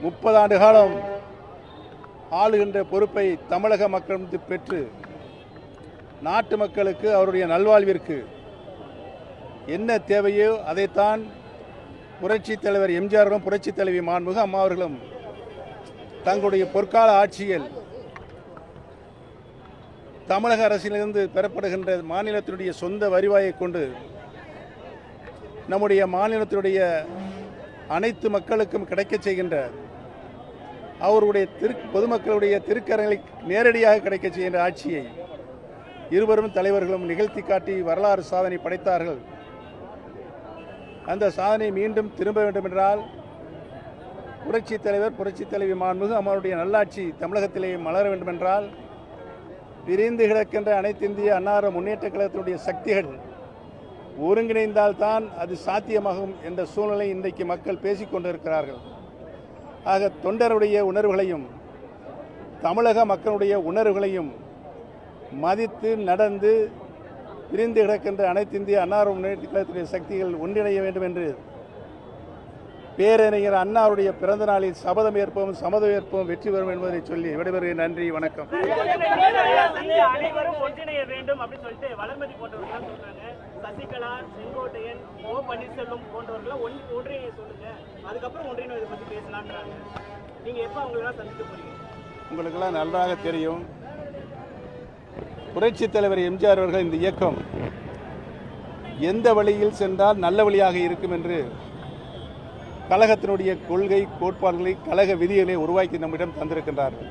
முப்பது ஆண்டு காலம் ஆளுகின்ற பொறுப்பை தமிழக மக்களிடம் பெற்று நாட்டு மக்களுக்கு அவருடைய நல்வாழ்விற்கு என்ன தேவையோ அதைத்தான் புரட்சி தலைவர் எம்ஜிஆரும் புரட்சி தலைவி மாண்புமிகு அம்மா அவர்களும் தங்களுடைய பொற்கால ஆட்சியில் தமிழக அரசிலிருந்து பெறப்படுகின்ற மாநிலத்தினுடைய சொந்த வருவாயை கொண்டு நம்முடைய மாநிலத்தினுடைய அனைத்து மக்களுக்கும் கிடைக்கச் செய்கின்ற அவருடைய திரு பொதுமக்களுடைய திருக்கரங்களை நேரடியாக கிடைக்கச் செய்கின்ற ஆட்சியை இருவரும் தலைவர்களும் நிகழ்த்தி காட்டி வரலாறு சாதனை படைத்தார்கள். அந்த சாதனை மீண்டும் திரும்ப வேண்டும் என்றால் புரட்சி தலைவர் புரட்சி தலைவி மாண்புமிகு அம்மாவுடைய நல்லாட்சி தமிழகத்திலே மலர வேண்டும் என்றால் கிடக்கின்ற அனைத்து இந்திய அன்னார முன்னேற்ற கழகத்தினுடைய சக்திகள் ஒருங்கிணைந்தால்தான் அது சாத்தியமாகும் என்ற சூழ்நிலை இன்றைக்கு மக்கள் பேசிக்கொண்டிருக்கிறார்கள் ஆக தொண்டருடைய உணர்வுகளையும் தமிழக மக்களுடைய உணர்வுகளையும் மதித்து நடந்து பிரிந்து கிடக்கின்ற அனைத்து இந்திய அன்னார் முன்னேற்ற சக்திகள் ஒன்றிணைய வேண்டும் என்று பேரறிஞர் அன்னாருடைய பிறந்த நாளில் சபதம் ஏற்போம் சமதம் ஏற்போம் வெற்றி பெறும் என்பதை சொல்லி விடைபெறுகிற நன்றி வணக்கம். சசிகலா செங்கோட்டையன் ஓ பன்னீர்செல்வம் போன்றவர்களை ஒன் ஒன்றிணைய சொல்லுங்க. அதுக்கப்புறம் ஒன்றிணைவதை பத்தி பேசலான்றாங்க. நீங்க எப்ப அவங்களெல்லாம் சந்திக்க போறீங்க? உங்களுக்கெல்லாம் நன்றாக தெரியும். புரட்சி தலைவர் எம்ஜிஆர் அவர்கள் இந்த இயக்கம் எந்த வழியில் சென்றால் நல்ல வழியாக இருக்கும் என்று கழகத்தினுடைய கொள்கை கோட்பாடுகளை கழக விதிகளை உருவாக்கி நம்மிடம் தந்திருக்கின்றார்கள்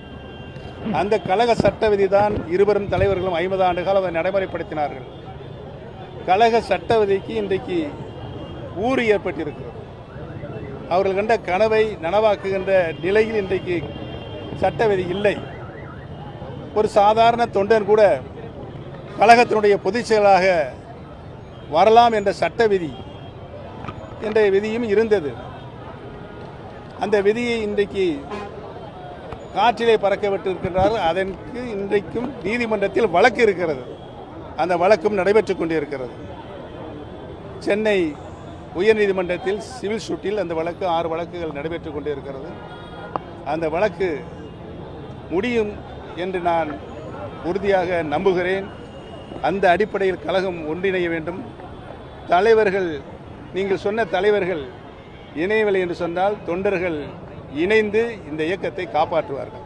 அந்த கழக சட்ட விதி தான் இருவரும் தலைவர்களும் ஐம்பது ஆண்டு காலம் அதை நடைமுறைப்படுத்தினார்கள். கழக சட்டவதிக்கு இன்றைக்கு ஊறு ஏற்பட்டிருக்கிறது. அவர்கள் கண்ட கனவை நனவாக்குகின்ற நிலையில் இன்றைக்கு சட்ட விதி இல்லை. ஒரு சாதாரண தொண்டன் கூட கழகத்தினுடைய பொதுச் செயலாக வரலாம் என்ற சட்ட விதி என்ற விதியும் இருந்தது. அந்த விதியை இன்றைக்கு காற்றிலே பறக்க விட்டிருக்கின்றார்கள் அதற்கு இன்றைக்கும் நீதிமன்றத்தில் வழக்கு இருக்கிறது. அந்த வழக்கும் நடைபெற்றுக் கொண்டிருக்கிறது. சென்னை உயர்நீதிமன்றத்தில் சிவில் சூட்டில் அந்த வழக்கு ஆறு வழக்குகள் நடைபெற்றுக் கொண்டிருக்கிறது. அந்த வழக்கு முடியும் என்று நான் உறுதியாக நம்புகிறேன். அந்த அடிப்படையில் கழகம் ஒன்றிணைய வேண்டும். தலைவர்கள் நீங்கள் சொன்ன தலைவர்கள் இணையவில்லை என்று சொன்னால் தொண்டர்கள் இணைந்து இந்த இயக்கத்தை காப்பாற்றுவார்கள்.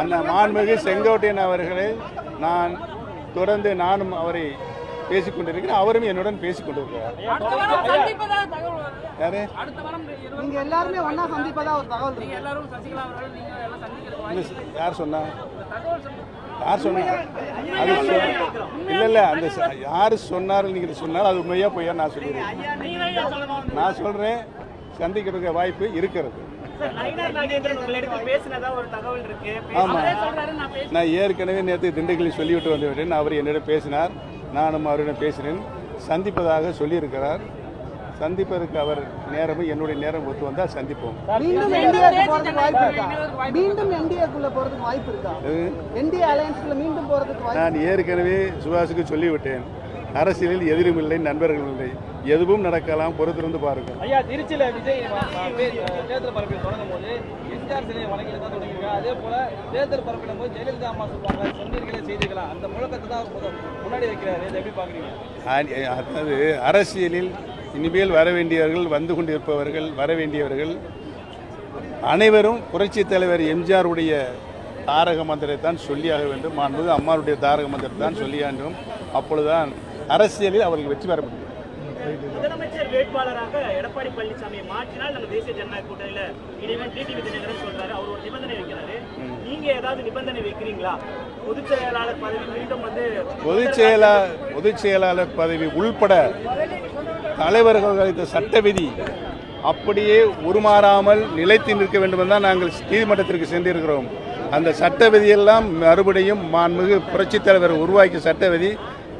அந்த மாண்புமிகு செங்கோட்டையன் அவர்களை நான் தொடர்ந்து நானும் அவரை பேசிக் கொண்டிருக்கிறேன் அவரும் என்னுடன் பேசிக் கொண்டிருக்கிறார் அடுத்த வாரம் சந்திப்பதா தகவல் வருது. யாரு? அடுத்த வாரம் இருபது நீங்க எல்லாருமே ஒண்ணா சந்திப்பதா ஒரு தகவல் நீங்க இருக்கு. எல்லாரும் சசிகலா அவர்கள் நீங்க எல்லாம் சந்திக்கிறது வாய்ப்பு இந்த யார் சொன்னா? யார் சொன்னா? அது இல்ல இல்ல அந்த யாரு சொன்னார்கள் நீங்க சொன்னால் அது உண்மையா பொய்யா நான் சொல்லிடுறேன். நான் சொல்றேன். சந்திக்கிறதுக்கு வாய்ப்பு இருக்கிறது. சார் நயினார் நாகேந்திரன் உங்களிடத்தில் பேசினதா ஒரு தகவல் இருக்கு. ஆமா. அவரே சொல்றாரு நான் ஏற்கனவே நேற்று திண்டுக்கல்லில் சொல்லிவிட்டு வந்து விட்டேன் அவர் என்னிடம் பேசினார். நானும் அவரிடம் பேசினேன். சந்திப்பதாக சொல்லியிருக்கிறார். சந்திப்பதற்கு அவர் நேரமும் என்னுடைய நேரம் ஒத்து வந்தால் சந்திப்போம். மீண்டும் மீண்டும் நான் ஏற்கனவே சுபாஷுக்கு சொல்லிவிட்டேன். அரசியலில் எதிரும் இல்லை நண்பர்கள் இல்லை. எதுவும் நடக்கலாம் பொறுத்திருந்து பாருங்கள். ஐயா திருச்சியில விஜய் தேர்தல் பரப்பில் தொடங்கும் போது எம்ஜிஆர் சிலையை வழங்கிட்டு தான் தொடங்கியிருக்காங்க அதே போல தேர்தல் பரப்பிடும் போது ஜெயலலிதா அம்மா சொல்லுவாங்க சொன்னீர்களே செய்தீர்களா? அந்த முழக்கத்தை தான் முன்னாடி வைக்கிறாரு. இதை எப்படி பாக்குறீங்க ஆ- அதாவது அரசியலில் இனிமேல் வர வேண்டியவர்கள் வந்து கொண்டிருப்பவர்கள் வர வேண்டியவர்கள் அனைவரும் புரட்சித் தலைவர் எம்ஜிஆருடைய தாரக மந்திரத்தை சொல்லியாக வேண்டும். மாண்புமிகு அம்மாவுடைய தாரக மந்திரத்தை தான் சொல்லியாக வேண்டும் அப்பொழுதுதான் அரசியலில் அவர்கள் வெற்றி பெற முடியும். முதலமைச்சர் வேட்பாளராக எடப்பாடி பழனிசாமியை மாற்றினால் நம்ம தேசிய ஜனநாயக கூட்டணியில இனிமேல் டிடிவி தினகரன் சொல்றாரு. அவர் ஒரு நிபந்தனை வைக்கிறாரு. நீங்க ஏதாவது நிபந்தனை வைக்கிறீங்களா? பொதுச் செயலாளர் பதவி மீண்டும் வந்து பொதுச் செயலாளர் பொதுச் செயலாளர் பதவி உள்பட தலைவர்கள் அளித்த சட்ட விதி அப்படியே உருமாறாமல் நிலைத்து நிற்க வேண்டும் தான் நாங்கள் நீதிமன்றத்திற்கு சென்றிருக்கிறோம். அந்த சட்ட விதியெல்லாம் மறுபடியும் மாண்புமிகு புரட்சித் தலைவர் உருவாக்கிய சட்ட விதி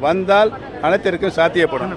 வந்தால் அனைத்திற்கும் சாத்தியப்படும்.